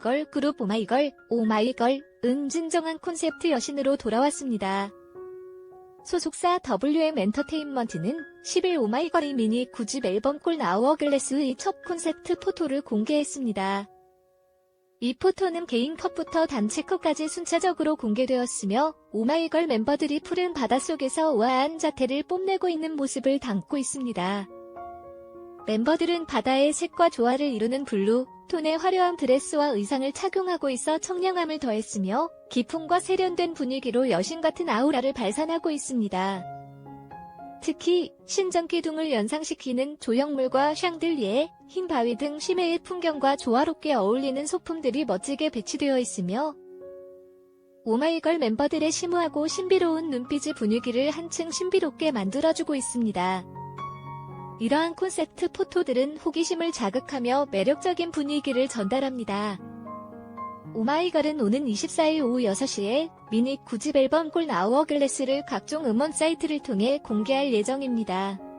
걸 그룹 오마이걸, 오마이걸, 은 진정한 콘셉트 여신으로 돌아왔습니다. 소속사 WM 엔터테인먼트는 10일 오마이걸이 미니 9집 앨범 콜 나워 글래스의 첫 콘셉트 포토를 공개했습니다. 이 포토는 개인 컷부터 단체 컷까지 순차적으로 공개되었으며 오마이걸 멤버들이 푸른 바닷속에서 우아한 자태를 뽐내고 있는 모습을 담고 있습니다. 멤버들은 바다의 색과 조화를 이루는 블루, 톤의 화려한 드레스와 의상을 착용하고 있어 청량함을 더했으며 기품과 세련된 분위기로 여신 같은 아우라를 발산하고 있습니다. 특히 신전기둥을 연상시키는 조형물과 샹들리에, 흰 바위 등 심해의 풍경과 조화롭게 어울리는 소품들이 멋지게 배치되어 있으며 오마이걸 멤버들의 심오하고 신비로운 눈빛의 분위기를 한층 신비롭게 만들어주고 있습니다. 이러한 콘셉트 포토들은 호기심을 자극하며 매력적인 분위기를 전달합니다. 오마이걸은 오는 24일 오후 6시에 미니 9집 앨범 콜 나워 글래스를 각종 음원 사이트를 통해 공개할 예정입니다.